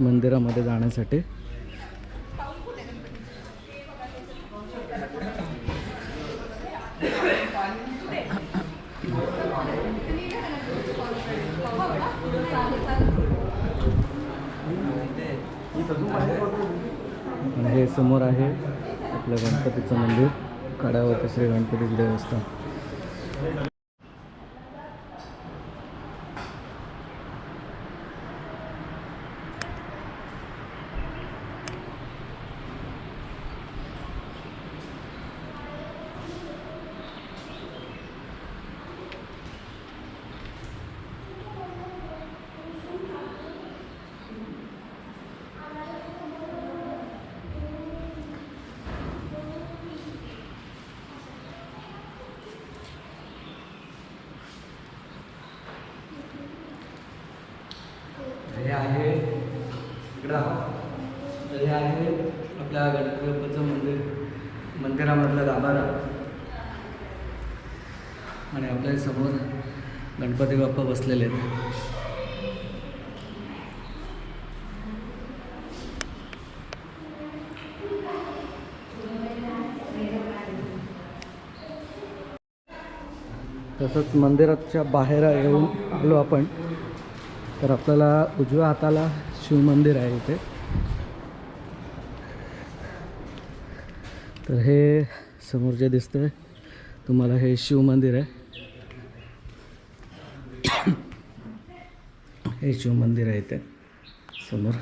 मंदिरामध्ये जाण्यासाठी. हे समोर आहे आपलं गणपतीचं मंदिर कडावती श्री गणपतीची देवस्थान हे आहे इकडं आहा. तर हे आहे आपल्या गणपती बाप्पाचं मंदिर मंदिरामधलं गाभारा आणि आपल्यासमोर गणपती बाप्पा बसलेले आहेत. तसंच मंदिराच्या बाहेर येऊन आलो आपण. तर आपल्याला उजव्या हाताला शिवमंदिर आहे इथे. तर हे समोर जे दिसतंय तुम्हाला हे शिवमंदिर आहे. हे शिवमंदिर आहे इथे समोर.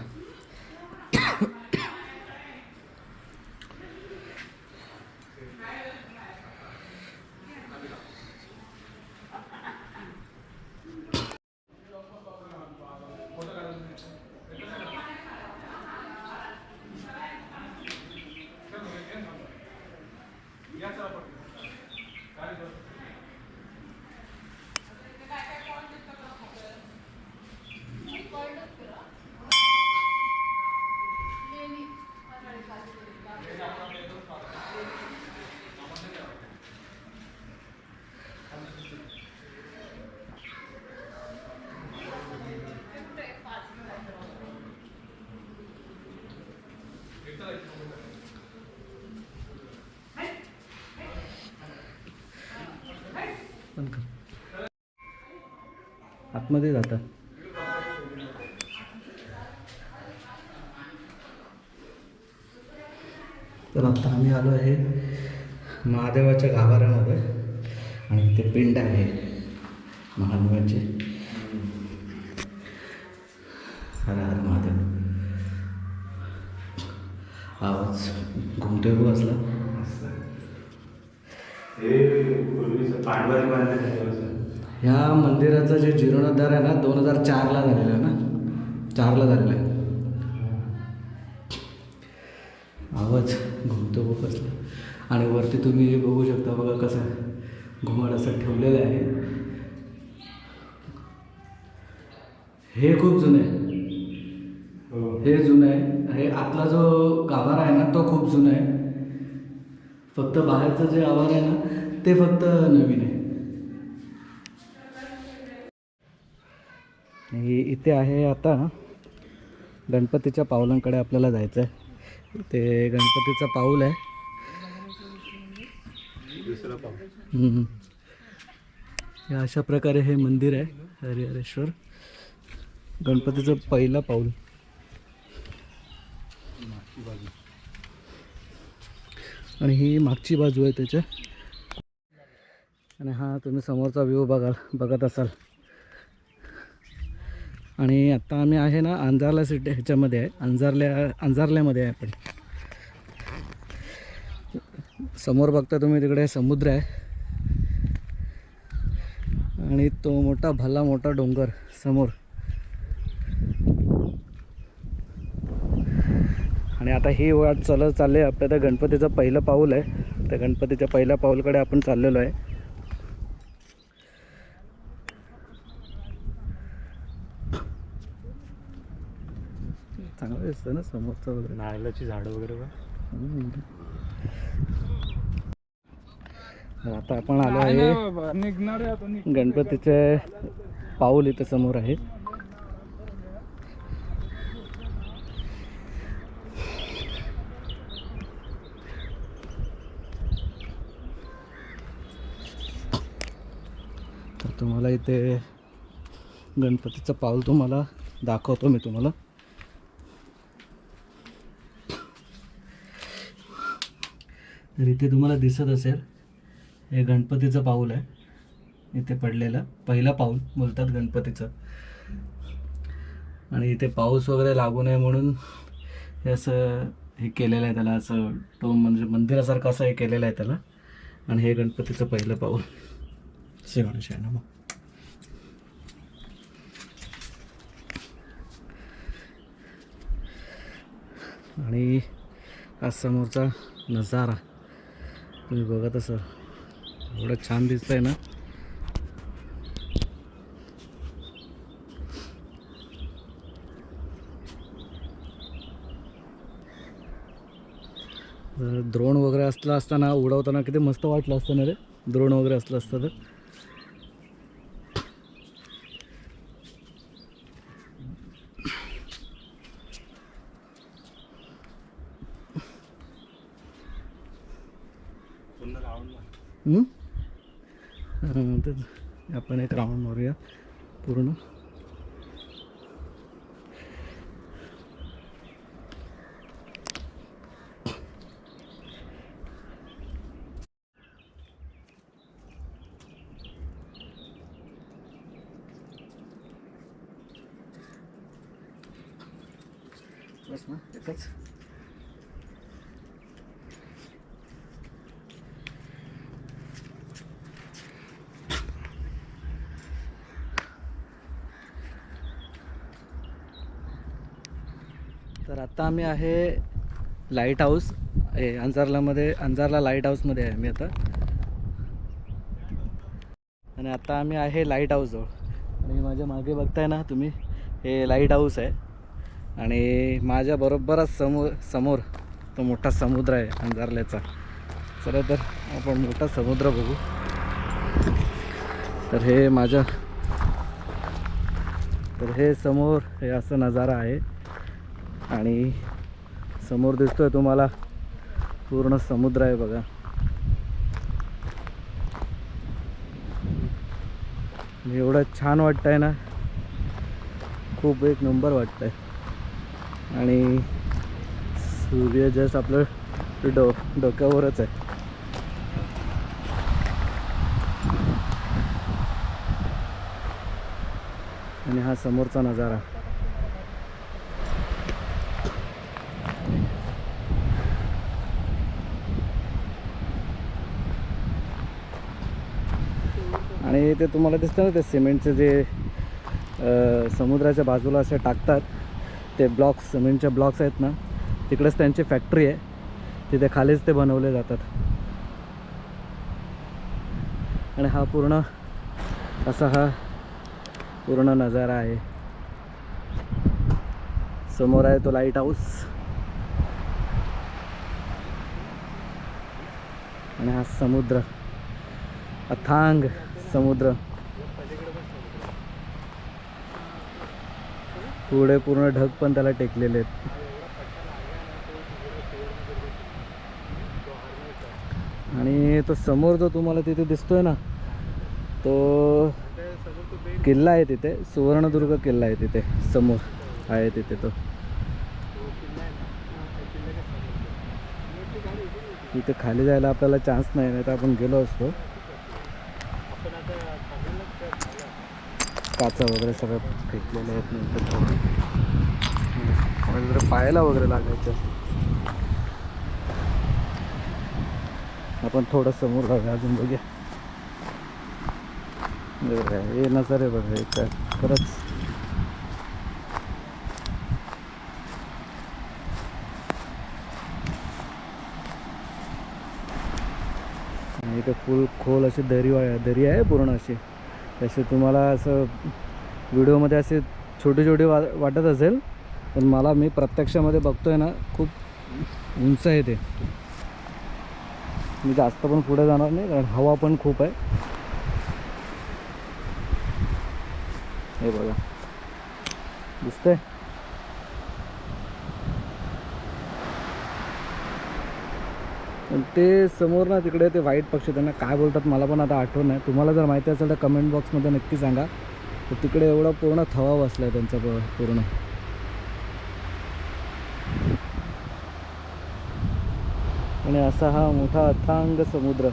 आतमध्ये जाता. तर आता आम्ही आलो आहे महादेवाच्या गाभाऱ्यामध्ये. आणि इथे पिंड आहे महादेवाचे. हर हर महादेव. आवाज घुमतोय बघ असला. ह्या मंदिराचा जे जीर्णोद्धार आहे ना दोन हजार चारला झालेला आहे ना? चारला झालेला आहे. आवाज. घुमतो कसला. आणि वरती तुम्ही बघू शकता बघा कसं घुमट असं ठेवलेलं आहे. हे खूप जुनं आहे. हो. हे जुनं आहे. हे आतला जो गाभारा आहे ना तो खूप जुना आहे. फक्त बाहेरचं जे आवार आहे ना ते फक्त नवीन आहे. इथे आहे आता गणपतीच्या पावलांकडे आपल्याला जायचं आहे ते गणपतीचं पाऊल आहे. दुसरा अशा प्रकारे हे मंदिर आहे हरिहरेश्वर. गणपतीचं पहिला पाऊल. आणि ही मागची बाजू आहे त्याच्या. आणि हा तुम्ही समोरचा व्ह्यू बघाल बघत असाल. आणि आत्ता आम्ही आहे ना अंजारला सिटी ह्याच्यामध्ये आहे. अंजारल्या अंजारल्यामध्ये आहे आपण. समोर बघता तुम्ही तिकडे समुद्र आहे. आणि तो मोठा भला मोठा डोंगर समोर. आणि आता ही वाट चालत चालले आपल्या त्या गणपतीचं पहिलं पाऊल आहे. त्या गणपतीच्या पहिल्या पाऊलकडे आपण चाललेलो आहे. चांगलं दिसतं ना समोरचं वगैरे. नारळाची झाडं वगैरे आता आपण आलो आहे गणपतीचे पाऊल इथे समोर आहे. तुम्हाला इथे गणपतीचं पाऊल तुम्हाला दाखवतो मी तुम्हाला. तर इथे तुम्हाला दिसत असेल हे गणपतीचं पाऊल आहे. इथे पडलेलं पहिलं पाऊल बोलतात गणपतीचं. आणि इथे पाऊस वगैरे लागू नये म्हणून हे असं हे केलेलं आहे त्याला असं टोम म्हणजे मंदिरासारखं असं हे केलेलं आहे त्याला. आणि हे गणपतीचं पहिलं पाऊल. श्री गणेशाय नमः आणि हा समोरचा नजारा. तुम्ही बघत असाल. एवढं छान दिसतंय ना? जर द्रोण वगैरे असलं असताना उडवताना किती मस्त वाटलं असतं ना रे? द्रोण वगैरे असलं असतं तर. पूर्ण राऊंड हम्म? अं, तेच. आपण एक राऊंड मारूया पूर्ण बस ना एकच तर आता आम्ही आहे लाइट हाऊस हे अंजारलामध्ये अंजारला लाइट हाऊसमध्ये आहे मी आता. आणि आता आम्ही आहे लाइट हाऊसजवळ आणि माझ्या मागे बघताय ना तुम्ही हे लाइट हाऊस आहे. आणि माझ्या बरोबरच समोर समोर तो मोठा समुद्र आहे अंजारल्याचा. चला तर आपण मोठा समुद्र बघू. तर हे माझ्या तर हे समोर हे असं नजारा आहे. आणि समोर दिसतोय तुम्हाला पूर्ण समुद्र आहे बघा. एवढं छान वाटतंय ना. खूप एक नंबर वाटतंय. आणि सूर्य जस्ट आपलं डो डोक्यावरच आहे. आणि हा समोरचा नजारा. आणि ते तुम्हाला दिसतं ना ते सिमेंटचे जे समुद्राच्या बाजूला असे टाकतात ते ब्लॉक्स सिमेंटचे ब्लॉक्स आहेत ना तिकडेच त्यांची फॅक्टरी आहे. तिथे खालीच ते बनवले जातात. आणि हा पूर्ण असा हा पूर्ण नजारा आहे. समोर आहे तो लाइट हाऊस आणि हा समुद्र. अथांग. समुद्र. पुढे पूर्ण ढग पण त्याला टेकलेले आहेत. आणि तो समोर जो तुम्हाला तिथे दिसतोय ना तो किल्ला आहे तिथे सुवर्णदुर्ग किल्ला आहे तिथे समोर आहे तिथे तो. इथे खाली जायला आपल्याला चान्स नाही नाही तर आपण गेलो असतो. काचा वगैरे सगळं फेकलेले आहेत नंतर वगैरे पाहायला वगैरे लागायचं. आपण थोडं समोर जाऊया अजून बघूया. हे हे नजारे बघा एक काय खरंच. आणि फुल खोल अशी दरी दरी आहे पूर्ण अशी. तसे तुम्हाला असं व्हिडिओमध्ये असे छोटे छोटे वा वाटत असेल पण मला मी प्रत्यक्षामध्ये बघतो आहे ना खूप उंच आहे ते. मी जास्त पण पुढे जाणार नाही कारण हवा पण खूप आहे. हे बघा. दिसतंय? पण ते समोर ना तिकडे ते व्हाईट पक्षी त्यांना काय बोलतात मला पण आता आठवण नाही. तुम्हाला जर माहिती असेल तर कमेंट बॉक्समध्ये नक्की सांगा. तर तिकडे एवढा पूर्ण थवा बसला आहे त्यांचा प- पूर्ण. आणि असा हा मोठा अथांग समुद्र.